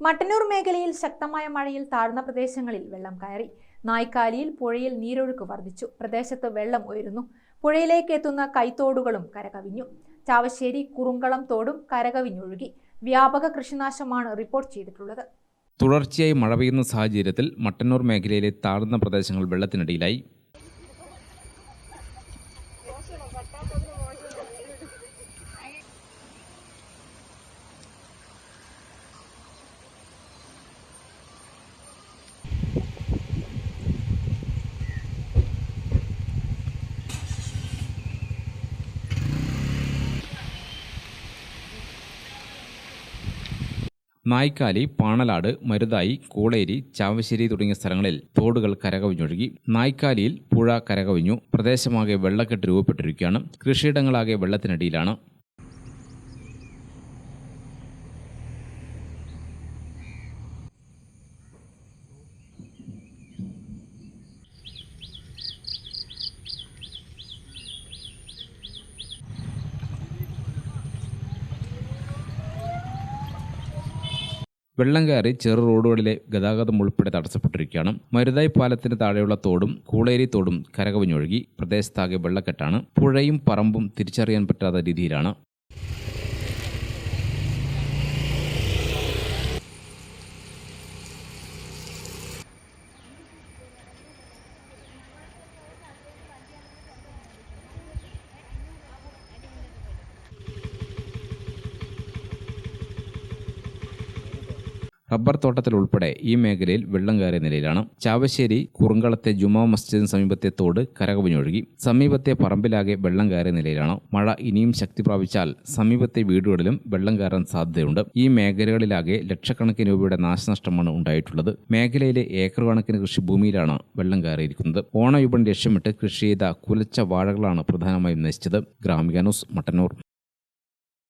മട്ടന്നൂർ മേഖലയിൽ ശക്തമായ മഴയിൽ താഴ്ന്ന പ്രദേശങ്ങളിൽ വെള്ളം കയറി. നായ്ക്കാലിയിൽ പുഴയിൽ നീരൊഴുക്ക് വർദ്ധിച്ചു. പ്രദേശത്ത് വെള്ളം ഉയരുന്നു. പുഴയിലേക്ക് എത്തുന്ന കൈത്തോടുകളും കരകവിഞ്ഞു. ചാവശ്ശേരി കുറുങ്കളം തോടും കരകവിഞ്ഞൊഴുകി. വ്യാപക കൃഷിനാശമാണ് റിപ്പോർട്ട് ചെയ്തിട്ടുള്ളത്. തുടർച്ചയായി മഴ പെയ്യുന്ന സാഹചര്യത്തിൽ മട്ടന്നൂർ മേഖലയിലെ താഴ്ന്ന പ്രദേശങ്ങൾ വെള്ളത്തിനടിയിലായി. നായ്ക്കാലി പാണലാട് മരുതായി കൂളേരി ചാവശ്ശേരി തുടങ്ങിയ സ്ഥലങ്ങളിൽ തോടുകൾ കരകവിഞ്ഞൊഴുകി നായ്ക്കാലിയിൽ പുഴ കരകവിഞ്ഞു പ്രദേശമാകെ വെള്ളക്കെട്ട് രൂപപ്പെട്ടിരിക്കുകയാണ്. കൃഷിയിടങ്ങളാകെ വെള്ളത്തിനടിയിലാണ്. വെള്ളം കയറി ചെറു റോഡുകളിലെ ഗതാഗതം ഉൾപ്പെടെ തടസ്സപ്പെട്ടിരിക്കുകയാണ്. മരുതായി പാലത്തിന് താഴെയുള്ള തോടും കൂളേരി തോടും കരകവിഞ്ഞൊഴുകി. പ്രദേശത്താകെ വെള്ളക്കെട്ടാണ്. പുഴയും പറമ്പും തിരിച്ചറിയാൻ പറ്റാത്ത രീതിയിലാണ്. റബ്ബർ തോട്ടത്തിൽ ഉൾപ്പെടെ ഈ മേഖലയിൽ വെള്ളം കയറിയ നിലയിലാണ്. ചാവശ്ശേരി കുറുങ്കളത്തെ ജുമാ മസ്ജിദിന് സമീപത്തെ തോട് കരകവിഞ്ഞൊഴുകി. സമീപത്തെ പറമ്പിലാകെ വെള്ളം കയറിയ നിലയിലാണ്. മഴ ഇനിയും ശക്തി പ്രാപിച്ചാൽ സമീപത്തെ വീടുകളിലും വെള്ളം കയറാൻ സാധ്യതയുണ്ട്. ഈ മേഖലകളിലാകെ ലക്ഷക്കണക്കിന് രൂപയുടെ നാശനഷ്ടമാണ് ഉണ്ടായിട്ടുള്ളത്. മേഖലയിലെ ഏക്കർ കണക്കിന് കൃഷിഭൂമിയിലാണ് വെള്ളം കയറിയിരിക്കുന്നത്. ഓണവിപണി ലക്ഷ്യമിട്ട് കൃഷി ചെയ്ത കുലച്ച വാഴകളാണ് പ്രധാനമായും നശിച്ചത്. ഗ്രാമിക ന്യൂസ് മട്ടന്നൂർ.